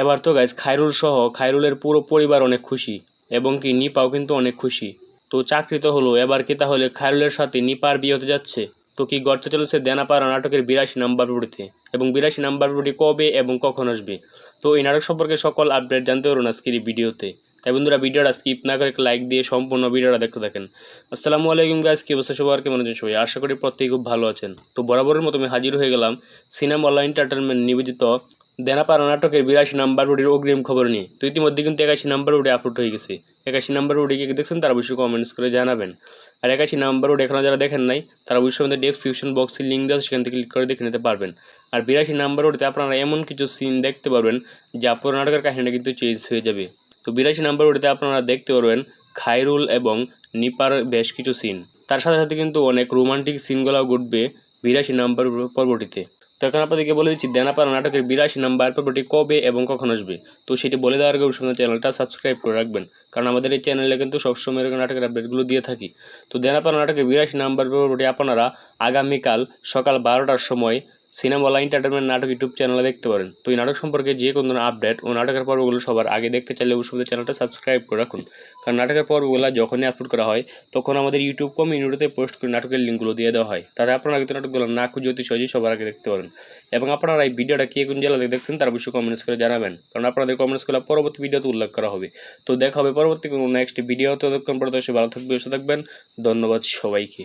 এবার তো গাইজ খায়রুল সহ খায়রুলের পুরো পরিবার অনেক খুশি, এবং কি নিপাও কিন্তু অনেক খুশি। তো চাকরি তো হলো, এবার কি তাহলে খায়রুলের সাথে নিপার বিয়ে হতে যাচ্ছে? তো কি গড়তে চলেছে দেনাপাড়া নাটকের বিরাশি নাম্বার রুটিতে এবং বিরাশি নাম্বার রুটি কবে এবং কখন আসবে? তো এই নাটক সম্পর্কে সকল আপডেট জানতে পারুন আজকের এই ভিডিওতে। তাই বন্ধুরা ভিডিওটা স্কিপ না করে লাইক দিয়ে সম্পূর্ণ ভিডিওটা দেখতে থাকেন। আসসালামু আলাইকুম গাইস কি অবস্থা সবার? কেমন আছেন সবাই? আশা করি প্রত্যেকে খুব ভালো আছেন। তো বরাবরের মতো আমি হাজির হয়ে গেলাম সিনেমা অনলাইন এন্টারটেনমেন্ট নিবেদিত দেনাপাড়া নাটকের বিরাশি নাম্বার রুটির অগ্রিম খবর নিয়ে। তো ইতিমধ্যে কিন্তু একাশি নাম্বার রুটি আপলোড হয়ে গেছে। একাশি নাম্বার রুটি কে দেখছেন তারা অবশ্যই কমেন্টস করে জানাবেন। আর একাশি নাম্বার রুট এখনও যারা দেখেন নাই, তারা অবশ্যই আমাদের ডেসক্রিপশন বক্সের লিঙ্ক দেওয়া সেখান থেকে ক্লিক করে দেখে নিতে পারবেন। আর বিরাশি নাম্বার রুটিতে আপনারা এমন কিছু সিন দেখতে পারবেন, যা পুরো নাটকের কাহিনীটা কিন্তু চেঞ্জ হয়ে যাবে। তো বিরাশি নাম্বার রুটিতে আপনারা দেখতে পারবেন খায়রুল এবং নিপার বেশ কিছু সিন তার সাথে সাথে কিন্তু অনেক রোমান্টিক সিনগুলোও ঘটবে বিরাশি নাম্বার পর্বটিতে। তো এখন আপনাদেরকে বলে দিচ্ছি, দেনাপাড়া নাটকের বিরাশি নাম্বার পর্বটি কবে এবং কখন আসবে? তো সেটি বলে দেওয়ার আগে সঙ্গে চ্যানেলটা সাবস্ক্রাইব করে রাখবেন, কারণ আমাদের এই চ্যানেলে কিন্তু সবসময় এরকম নাটকের আপডেটগুলো দিয়ে থাকি। তো দেনাপাড়া নাটকের বিরাশি নাম্বার পর্বটি আপনারা আগামীকাল সকাল বারোটার সময় সিনেমালা এন্টারটেনমেন্ট নাটক ইউটিউব চ্যানেলে দেখতে পারেন। তো এই নাটক সম্পর্কে যে কোনো ধরনের আপডেট ও নাটকের পর্বগুলো সবার আগে দেখতে চাইলে অবশ্যই চ্যানেলটা সাবস্ক্রাইব করে রাখুন। কারণ নাটকের পর্বগুলো যখনই আপলোড করা হয়, তখন আমাদের ইউটিউব কমিউনিটিতে পোস্ট করে নাটকের লিঙ্কগুলো দিয়ে দেওয়া হয়। তাতে আপনারা কিন্তু নাটকগুলো না খুঁজে অতি সহজেই সবার আগে দেখতে পারেন। এবং আপনারা এই ভিডিওটা কে কোন জেলা দেখছেন তার অবশ্যই কমেন্টস করে জানাবেন। কারণ আপনাদের কমেন্টসগুলো পরবর্তী ভিডিওতে উল্লেখ করা হবে। তো দেখা হবে পরবর্তী কোনো নেক্সট ভিডিও ততক্ষণ পর্যন্ত ভালো থাকবে থাকবেন। ধন্যবাদ সবাইকে।